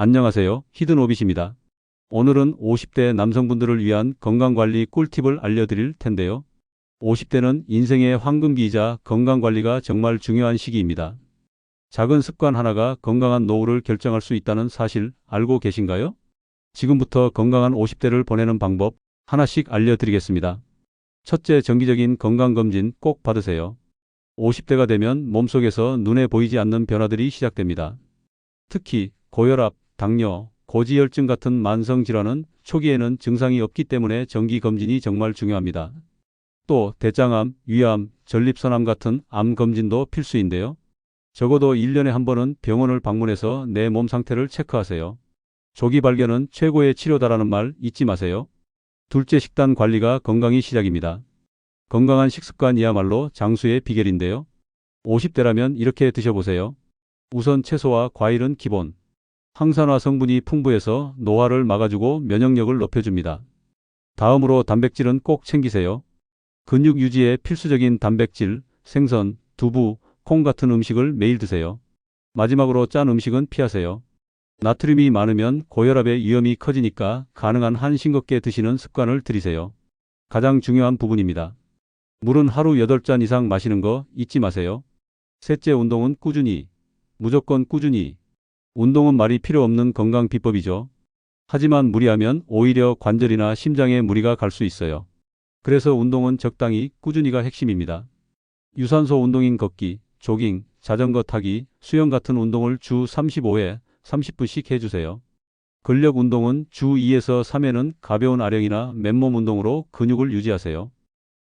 안녕하세요. 히든오빗입니다. 오늘은 50대 남성분들을 위한 건강관리 꿀팁을 알려드릴 텐데요. 50대는 인생의 황금기이자 건강관리가 정말 중요한 시기입니다. 작은 습관 하나가 건강한 노후를 결정할 수 있다는 사실 알고 계신가요? 지금부터 건강한 50대를 보내는 방법 하나씩 알려드리겠습니다. 첫째, 정기적인 건강검진 꼭 받으세요. 50대가 되면 몸속에서 눈에 보이지 않는 변화들이 시작됩니다. 특히 고혈압, 당뇨, 고지혈증 같은 만성 질환은 초기에는 증상이 없기 때문에 정기 검진이 정말 중요합니다. 또 대장암, 위암, 전립선암 같은 암 검진도 필수인데요. 적어도 1년에 한 번은 병원을 방문해서 내 몸 상태를 체크하세요. 조기 발견은 최고의 치료다라는 말 잊지 마세요. 둘째 식단 관리가 건강이 시작입니다. 건강한 식습관이야말로 장수의 비결인데요. 50대라면 이렇게 드셔보세요. 우선 채소와 과일은 기본. 항산화 성분이 풍부해서 노화를 막아주고 면역력을 높여줍니다. 다음으로 단백질은 꼭 챙기세요. 근육 유지에 필수적인 단백질, 생선, 두부, 콩 같은 음식을 매일 드세요. 마지막으로 짠 음식은 피하세요. 나트륨이 많으면 고혈압의 위험이 커지니까 가능한 한 싱겁게 드시는 습관을 들이세요. 가장 중요한 부분입니다. 물은 하루 8잔 이상 마시는 거 잊지 마세요. 셋째 운동은 꾸준히. 무조건 꾸준히. 운동은 말이 필요 없는 건강 비법이죠. 하지만 무리하면 오히려 관절이나 심장에 무리가 갈 수 있어요. 그래서 운동은 적당히 꾸준히가 핵심입니다. 유산소 운동인 걷기, 조깅, 자전거 타기, 수영 같은 운동을 주 35회, 30분씩 해주세요. 근력 운동은 주 2에서 3회는 가벼운 아령이나 맨몸 운동으로 근육을 유지하세요.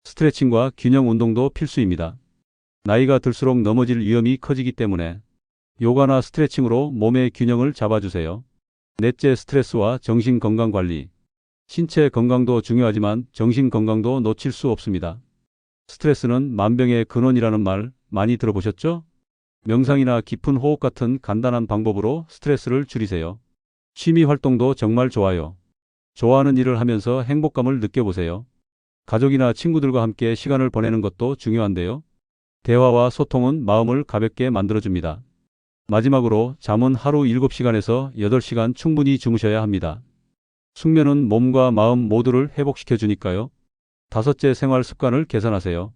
스트레칭과 균형 운동도 필수입니다. 나이가 들수록 넘어질 위험이 커지기 때문에 요가나 스트레칭으로 몸의 균형을 잡아주세요. 넷째 스트레스와 정신 건강 관리. 신체 건강도 중요하지만 정신 건강도 놓칠 수 없습니다. 스트레스는 만병의 근원이라는 말 많이 들어보셨죠? 명상이나 깊은 호흡 같은 간단한 방법으로 스트레스를 줄이세요. 취미 활동도 정말 좋아요. 좋아하는 일을 하면서 행복감을 느껴보세요. 가족이나 친구들과 함께 시간을 보내는 것도 중요한데요. 대화와 소통은 마음을 가볍게 만들어줍니다. 마지막으로 잠은 하루 7시간에서 8시간 충분히 주무셔야 합니다. 숙면은 몸과 마음 모두를 회복시켜 주니까요. 다섯째 생활 습관을 개선하세요.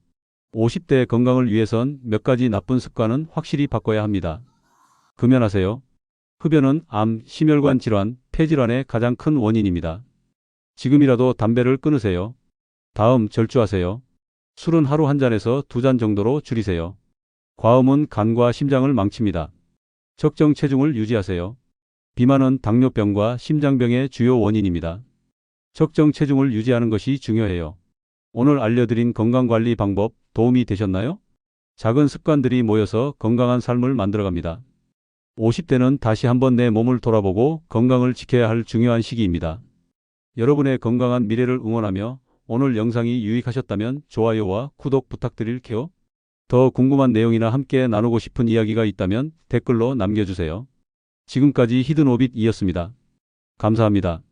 50대의 건강을 위해선 몇 가지 나쁜 습관은 확실히 바꿔야 합니다. 금연하세요. 흡연은 암, 심혈관 질환, 폐질환의 가장 큰 원인입니다. 지금이라도 담배를 끊으세요. 다음 절주하세요. 술은 하루 한 잔에서 두 잔 정도로 줄이세요. 과음은 간과 심장을 망칩니다. 적정 체중을 유지하세요. 비만은 당뇨병과 심장병의 주요 원인입니다. 적정 체중을 유지하는 것이 중요해요. 오늘 알려드린 건강관리 방법 도움이 되셨나요? 작은 습관들이 모여서 건강한 삶을 만들어갑니다. 50대는 다시 한번 내 몸을 돌아보고 건강을 지켜야 할 중요한 시기입니다. 여러분의 건강한 미래를 응원하며 오늘 영상이 유익하셨다면 좋아요와 구독 부탁드릴게요. 더 궁금한 내용이나 함께 나누고 싶은 이야기가 있다면 댓글로 남겨주세요. 지금까지 히든오빗이었습니다. 감사합니다.